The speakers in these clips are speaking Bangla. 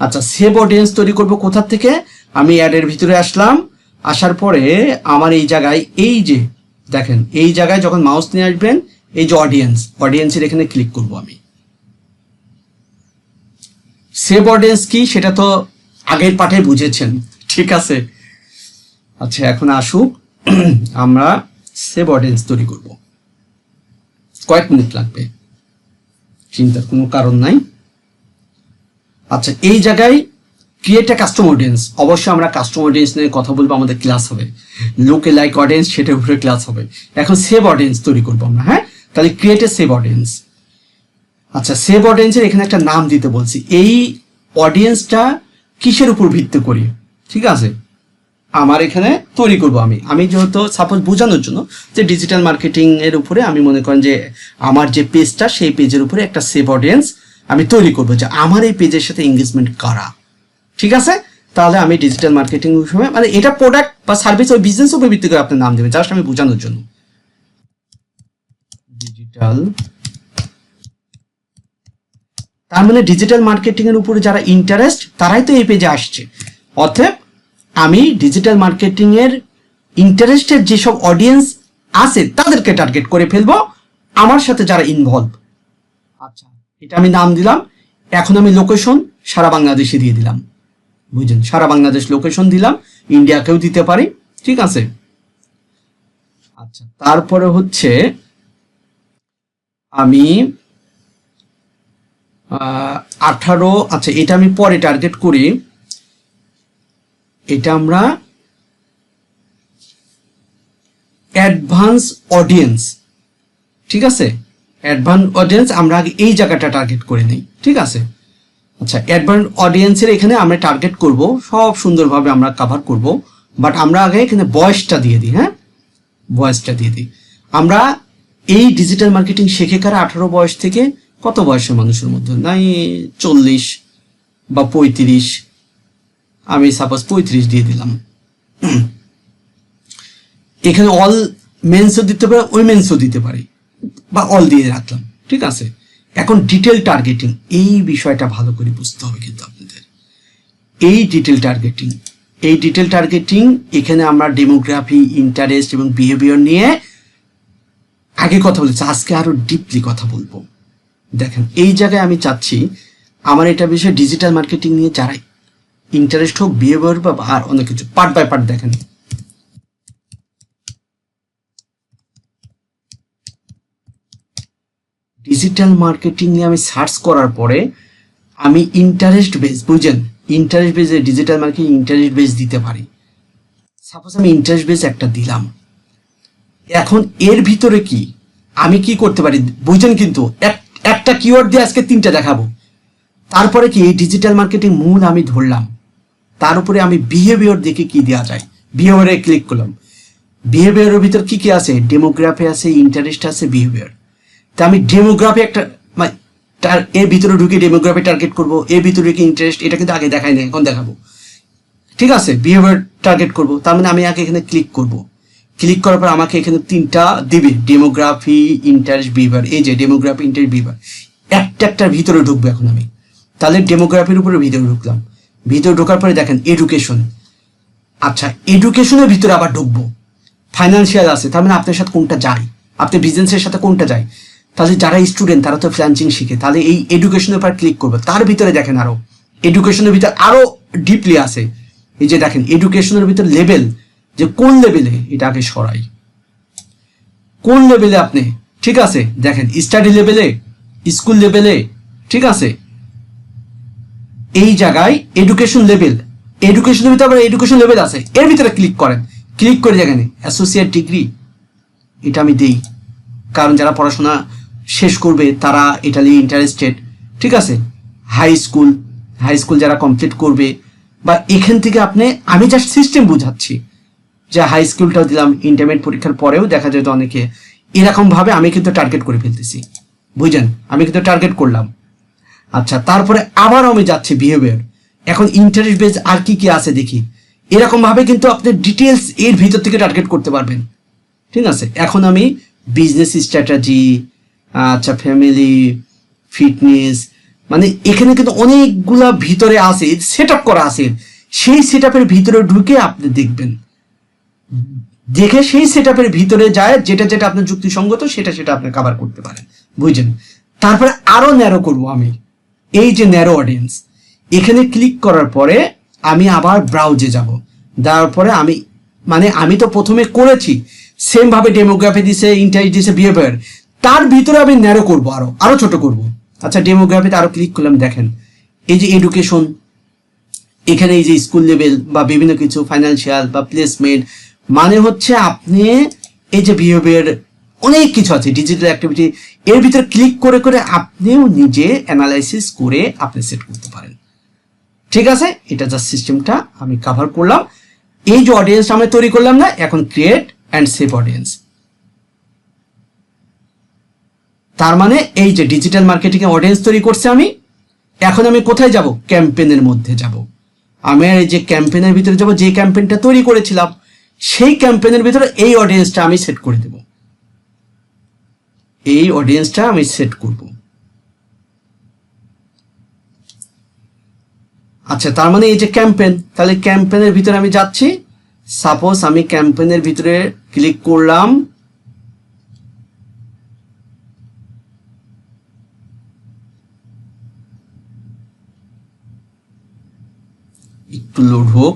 আচ্ছা সেভ অডিয়েন্স তৈরি করব কোথা থেকে? আমি অ্যাডের ভিতরে আসলাম, আসার পরে আমার এই জায়গায়, এই যে, দেখেন, এই জায়গায় যখন মাউস নিয়ে আসবেন, এই যে অডিয়েন্স অডিয়েন্সের এখানে ক্লিক করব আমি। সেভ অডিয়েন্স কি? সেটা তো আগের পাঠে বুঝেছেন, ঠিক আছে? আচ্ছা এখন আসুক, আমরা সেভ অডিয়েন্স তৈরি করব। কয়েক মিনিট লাগবে, চিন্তার কোনো কারণ নাই। আচ্ছা এই জায়গায় ক্রিয়েট এ কাস্টম অডিয়েন্স অবশ্যই আমরা কাস্টম অডিয়েন্স নিয়ে কথা বলব, আমাদের ক্লাস হবে। লোকে লাইক অডিয়েন্স সেটার উপরে ক্লাস হবে। এখন সেভ অডিয়েন্স তৈরি করব আমরা হ্যাঁ? তাহলে ক্রিয়েট এ সেভ অডিয়েন্স আচ্ছা সেভ অডিয়েন্সের এখানে একটা নাম দিতে বলছি। এই অডিয়েন্সটা কিসের উপর ভিত্তি করি? ঠিক আছে? আমার এখানে তৈরি করব আমি। আমি যেহেতু সাপোজ বোঝানোর জন্য যে ডিজিটাল মার্কেটিং এর উপরে আমি মনে করেন যে আমার যে পেজটা সেই পেজের উপরে একটা সেভ অডিয়েন্স আমি তৈরি করব যে আমার এই পেজের সাথে এঙ্গেজমেন্ট করা? ঠিক আছে? তাহলে আমি ডিজিটাল মার্কেটিং হিসেবে মানে এটা প্রোডাক্ট বা সার্ভিস ওই বিজনেস উপর ভিত্তি করে আপনার নাম দেবেন জাস্ট আমি বোঝানোর জন্য। ডিজিটাল তার মানে ডিজিটাল মার্কেটিং এর উপরে যারা ইন্টারেস্ট তারাই তো এই পেজে আসছে। অতএব, আমি ডিজিটাল মার্কেটিং এর ইন্টারেস্টের যেসব অডিয়েন্স আছে, তাদেরকে টার্গেট করে ফেলব। আমার সাথে যারা ইনভলভ এটা আমি নাম দিলাম। এখন আমি লোকেশন সারা বাংলাদেশে দিয়ে দিলাম। বুঝলেন সারা বাংলাদেশ লোকেশন দিলাম। ইন্ডিয়াকেও দিতে পারি। ঠিক আছে? আচ্ছা তারপরে হচ্ছে আমি আঠারো আচ্ছা এটা আমি পরে টার্গেট করি। এটা আমরা অ্যাডভান্স অডিয়েন্স ঠিক আছে? অ্যাডভান্স অডিয়েন্স আমরা আগে এই জায়গাটা টার্গেট করে নিই, ঠিক আছে? আচ্ছা অ্যাডভান্স অডিয়েন্সের এখানে আমরা টার্গেট করব, সব সুন্দরভাবে আমরা কভার করব বাট আমরা আগে এখানে বয়সটা দিয়ে দিই হ্যাঁ? বয়সটা দিয়ে দিই। আমরা এই ডিজিটাল মার্কেটিং শেখে কারা আঠারো বয়স থেকে? কত বয়সের মানুষের মধ্যে? নাই, চল্লিশ বা পঁয়ত্রিশ। আমি সাপোজ পঁয়ত্রিশ দিয়ে দিলাম। এখানে অল মেন্সও দিতে পারে উইমেন্সও দিতে পারি। বা অল দিয়ে রাখলাম। ঠিক আছে? এখন ডিটেল টার্গেটিং এই বিষয়টা ভালো করে বুঝতে হবে কিন্তু আপনাদের। এই ডিটেল টার্গেটিং এই ডিটেল টার্গেটিং এখানে আমরা ডেমোগ্রাফি ইন্টারেস্ট এবং বিহেভিয়ার নিয়ে আগে কথা বলেছি। আজকে আরও ডিপলি কথা বলব। দেখেন, এই জায়গায় আমি চাচ্ছি, আমার এটা বিষয়ে ডিজিটাল মার্কেটিং নিয়ে যারাই ইন্টারেস্ট হোক বিহেভিয়ার বা আর অনেক কিছু পার্ট বাই পার্ট দেখেন। ডিজিটাল মার্কেটিং নিয়ে আমি সার্চ করার পরে আমি ইন্টারেস্ট বেস বুঝেন ইন্টারেস্ট বেসে ডিজিটাল মার্কেটিং ইন্টারেস্ট বেস দিতে পারি। সাপোজ আমি ইন্টারেস্ট বেস একটা দিলাম। এখন এর ভিতরে কি? আমি কি করতে পারি? বুঝেন কিন্তু, এক, একটা কিওয়ার্ড দিয়ে আজকে তিনটা দেখাবো। তারপরে কি এই ডিজিটাল মার্কেটিং মূল আমি ধরলাম। তার উপরে আমি বিহেভিয়ার দেখে কি দেওয়া যায়? বিহেভিয়ারে ক্লিক করলাম। বিহেভিয়ারের ভিতর কি কি আছে? ডেমোগ্রাফি আছে ইন্টারেস্ট আছে বিহেভিয়ার তা আমি ডেমোগ্রাফি একটা মানে তার, এর ভিতরে ঢুকে ডেমোগ্রাফি টার্গেট করব, এর ভিতরে কি ইন্টারেস্ট এটা কিন্তু আগে দেখাই নাই, এখন দেখাবো। ঠিক আছে বিহেভিয়ার টার্গেট করব, তার মানে আমি আগে এখানে ক্লিক করব। ক্লিক করার পর আমাকে এখানে তিনটা দিবে ডেমোগ্রাফি ইন্টারেস্ট বিহেভিয়ার এই যে ডেমোগ্রাফি ইন্টারেস্ট বিহেভিয়ার একটা একটার ভিতরে ঢুকবো এখন আমি। তাহলে ডেমোগ্রাফির উপরে ভিতরে ঢুকলাম। ভিতরে ঢোকার পরে দেখেন এডুকেশন আচ্ছা এডুকেশনের ভিতরে আবার ঢুকবো। ফাইন্যান্সিয়াল আছে, তার মানে আপনার সাথে কোনটা যায়? আপনি বিজনেসের সাথে কোনটা যায়? তাহলে যারা স্টুডেন্ট তারা তো ফ্রান্সিং শিখে, তাহলে এই এডুকেশনের উপর ক্লিক করব। তার ভিতরে দেখেন আরও এডুকেশনের ভিতরে আরও ডিপলি আছে। এই যে দেখেন এডুকেশনের ভিতর লেভেল যে কোন লেভেলে এটা আগে সরাই। কোন লেভেলে আপনি, ঠিক আছে, দেখেন স্টাডি লেভেলে স্কুল লেভেলে ঠিক আছে। এই জায়গায় এডুকেশন লেভেল এডুকেশনের ভিতরে আবার এডুকেশন লেভেল আছে। এর ভিতরে ক্লিক করেন। ক্লিক করে দেখেন অ্যাসোসিয়েট ডিগ্রি এটা আমি দেই। কারণ যারা পড়াশোনা শেষ করবে তারা এটা নিয়ে ইন্টারেস্টেড ঠিক আছে? হাই স্কুল হাই স্কুল যারা কমপ্লিট করবে, বা এখান থেকে আপনি, আমি জাস্ট সিস্টেম বুঝাচ্ছি, যে হাই স্কুলটাও দিলাম ইন্টারমিডিয়েট পরীক্ষার পরেও দেখা যেত অনেকে এরকম ভাবে আমি কিন্তু টার্গেট করে ফেলতেছি বুঝলেন আমি কিন্তু টার্গেট করলাম। আচ্ছা তারপরে আবার আমি যাচ্ছি বিহেভিয়ার এখন ইন্টারেস্ট বেজ আর কি কি আছে দেখি, এরকম ভাবে কিন্তু আপনি ডিটেলস এর ভিতর থেকে টার্গেট করতে পারবেন, ঠিক আছে? এখন আমি বিজনেস স্ট্র্যাটেজি আচ্ছা ফ্যামিলি ফিটনেস মানে এখানে কিন্তু অনেকগুলা ভিতরে আছে সেট আপ করা আছে। সেই সেট আপের ভিতরে ঢুকে আপনি দেখবেন। দেখে সেই সেট ভিতরে যায়, যেটা যেটা আপনার যুক্তিসঙ্গত, সেটা সেটা আপনি কভার করতে পারেন। বুঝছেন? তারপরে আরও ন্যারো করব আমি। এই যে ন্যারো অডিয়েন্স এখানে ক্লিক করার পরে আমি আবার ব্রাউজে যাব। দেওয়ার পরে আমি মানে আমি তো প্রথমে করেছি সেম ভাবে ডেমোগ্রাফি দিছে ইন্টারেস্ট দিছে বিহেভিয়ার তার ভিতরে আমি ন্যারো করব আরও আরও ছোট করব। আচ্ছা ডেমোগ্রাফিতে আরও ক্লিক করলাম দেখেন, এই যে এডুকেশন এখানে এই যে স্কুল লেভেল বা বিভিন্ন কিছু ফাইন্যান্সিয়াল বা প্লেসমেন্ট মানে হচ্ছে আপনি এই যে বিহেভিয়ার অনেক কিছু আছে ডিজিটাল অ্যাক্টিভিটি এর ভিতরে ক্লিক করে করে আপনিও নিজে অ্যানালাইসিস করে আপনি সেট করতে পারেন। ঠিক আছে? এটা জাস্ট সিস্টেমটা আমি কভার করলাম। এই যে অডিয়েন্স আমি তৈরি করলাম না, এখন ক্রিয়েট অ্যান্ড সেভ অডিয়েন্স তার মানে এই যে ডিজিটাল মার্কেটিং এ অডিয়েন্স তৈরি করছে আমি, এখন আমি কোথায় যাব? ক্যাম্পেনের মধ্যে যাব। আমি এই যে ক্যাম্পেনের ভিতরে যাব, যে ক্যাম্পেনটা তৈরি করেছিলাম, সেই ক্যাম্পেনের ভিতরে এই অডিয়েন্সটা আমি সেট করে দেব। এই অডিয়েন্সটা আমি সেট করব। আচ্ছা তার মানে এই যে ক্যাম্পেন তাহলে ক্যাম্পেনের ভিতরে আমি যাচ্ছি। সাপোজ আমি ক্যাম্পেনের ভিতরে ক্লিক করলাম একটু লোড হোক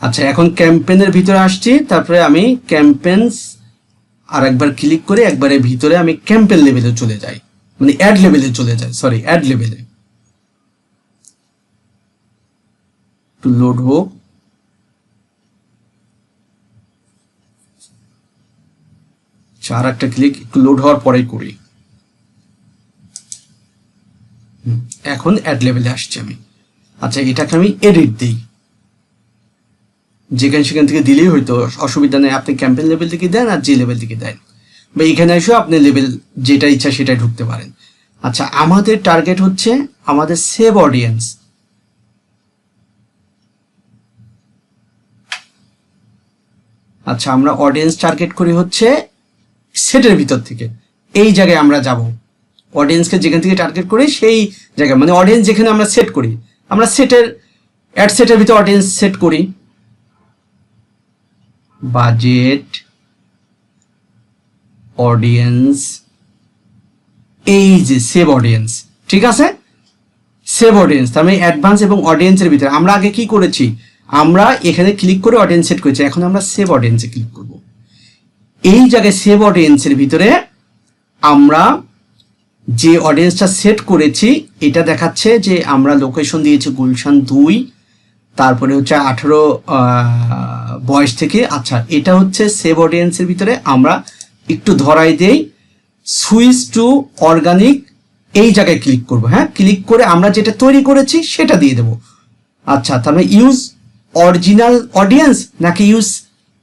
আচ্ছা এখন ক্যাম্পেনের ভিতরে আসছি, তারপরে আমি ক্যাম্পেন্স আর একবার ক্লিক করে একবারে ভিতরে আমি ক্যাম্পেন লেভেলে চলে যাই। মানে অ্যাড লেভেলে চলে যাই সরি অ্যাড লেভেলে একটু লোড হোক আচ্ছা, আর একটা ক্লিক একটু লোড হওয়ার পরেই করি। এখন অ্যাড লেভেলে আসছি আমি। আচ্ছা এটাকে আমি এডিট দিই। যেখানে সেখান থেকে দিলেই হয়তো অসুবিধা নেই আপনি ক্যাম্পেন লেভেল থেকে দেন আর যে লেভেল থেকে দেন। বা এখানে এসেও আপনি লেভেল যেটা ইচ্ছা সেটাই ঢুকতে পারেন। আচ্ছা আমাদের টার্গেট হচ্ছে আমাদের সেভ অডিয়েন্স আচ্ছা আমরা অডিয়েন্স টার্গেট করি হচ্ছে সেটের ভিতর থেকে। এই জায়গায় আমরা যাব। অডিয়েন্সকে যেখান থেকে টার্গেট করি, সেই জায়গায়। মানে অডিয়েন্স যেখানে আমরা সেট করি। আমরা সেটের অ্যাড সেটের ভিতর অডিয়েন্স সেট করি। বাজেট অডিয়েন্স এই যে সেভ অডিয়েন্স ঠিক আছে? সেভ অডিয়েন্স তার মানে অ্যাডভান্স এবং অডিয়েন্সের ভিতরে। আমরা আগে কি করেছি? আমরা এখানে ক্লিক করে অডিয়েন্স সেট করেছি। এখন আমরা সেভ অডিয়েন্সে ক্লিক করব। এই জায়গায় সেভ অডিয়েন্সের ভিতরে আমরা যে অডিয়েন্সটা সেট করেছি, এটা দেখাচ্ছে যে আমরা লোকেশন দিয়েছি গুলশান দুই, তারপরে হচ্ছে আঠেরো বয়স থেকে। আচ্ছা এটা হচ্ছে সেভ অডিয়েন্সের ভিতরে। আমরা একটু ধরাই দেই। সুইচ টু অর্গানিক এই জায়গায় ক্লিক করব হ্যাঁ? ক্লিক করে আমরা যেটা তৈরি করেছি, সেটা দিয়ে দেব। আচ্ছা তাহলে ইউজ অরিজিনাল অডিয়েন্স নাকি ইউজ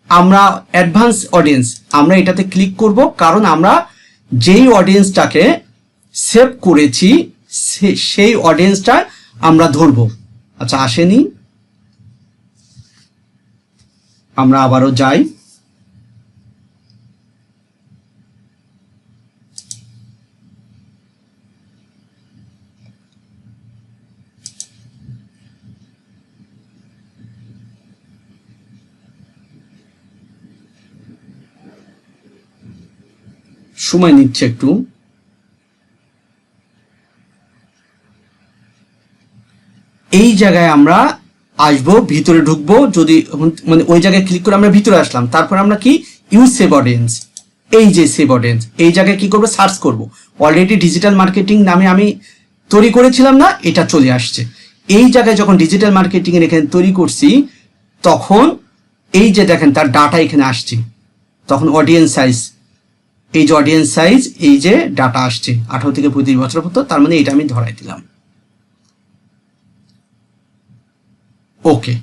আমরা অ্যাডভান্স অডিয়েন্স আমরা এটাতে ক্লিক করব, কারণ আমরা যেই অডিয়েন্সটাকে সেভ করেছি সেই অডিয়েন্সটা আমরা ধরব। আচ্ছা আসেনি। আমরা আবারও যাই। সময় নিচ্ছে একটু। এই জায়গায় আমরা আসব, ভিতরে ঢুকবো, যদি মানে ওই জায়গায় ক্লিক করে আমরা ভিতরে আসলাম। তারপর আমরা কি? ইউজ সেভ অডিয়েন্স এই যে সেভ অডিয়েন্স এই জায়গায় কি করব? সার্চ করব। অলরেডি ডিজিটাল মার্কেটিং নামে আমি তৈরি করেছিলাম না, এটা চলে আসছে। এই জায়গায় যখন ডিজিটাল মার্কেটিং এর এখানে তৈরি করছি, তখন এই যে দেখেন তার ডাটা এখানে আসছে। তখন অডিয়েন্স সাইজ এই যে অডিয়েন্স সাইজ এই যে ডাটা আসছে। আঠারো থেকে পঁয়ত্রিশ বছর পর্যন্ত, তার মানে এটা আমি ধরাই দিলাম। ওকে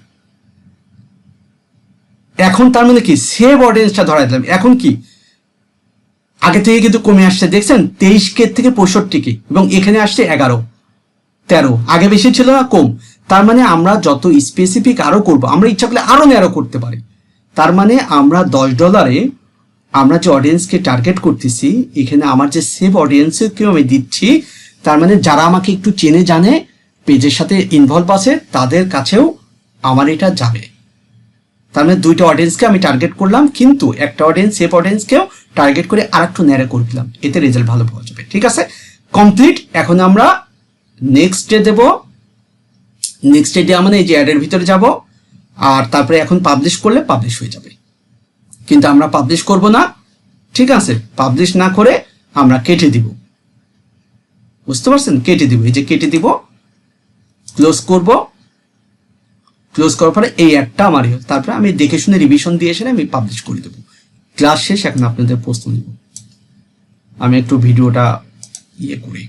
এখন তার মানে কি? সেভ অডিয়েন্সটা ধরাই দিলাম। এখন কি? আগে থেকে কিন্তু কমে আসছে। দেখছেন? তেইশ কে থেকে পঁয়ষট্টি কে। এবং এখানে আসছে এগারো, তেরো। আগে বেশি ছিল না, কম। তার মানে আমরা যত স্পেসিফিক আরও করব, আমরা ইচ্ছা করলে আরও ন্যারো করতে পারি। তার মানে আমরা দশ ডলারে আমরা যে অডিয়েন্সকে টার্গেট করতেছি, এখানে আমার যে সেভ অডিয়েন্সকেও আমি দিচ্ছি, তার মানে যারা আমাকে একটু চেনে জানে, পেজের সাথে ইনভলভ আছে, তাদের কাছেও আমার এটা যাবে। তার মানে দুইটা অডিয়েন্সকে আমি টার্গেট করলাম, কিন্তু একটা অডিয়েন্স সেভ অডিয়েন্সকেও টার্গেট করে আর একটু ন্যারে করে দিলাম। এতে রেজাল্ট ভালো পাওয়া যাবে, ঠিক আছে? কমপ্লিট এখন আমরা নেক্সট ডে দেবো। নেক্সট ডে মানে এই যে অ্যাডের ভিতরে যাব, আর তারপরে এখন পাবলিশ করলে পাবলিশ হয়ে যাবে। কিন্তু আমরা পাবলিশ করব না। ঠিক আছে? পাবলিশ না করে আমরা কেটে দিব। বুঝতে পারছেন? কেটে দিব। এই যে কেটে দিব ক্লোজ করব। ক্লোজ করার পরে এই একটা আমার ইয়ে। তারপরে আমি দেখে শুনে রিভিশন দিয়ে এসে আমি পাবলিশ করে দেবো। ক্লাস শেষ, এখন আপনাদের প্রশ্ন নিব। আমি একটু ভিডিওটা ইয়ে করি।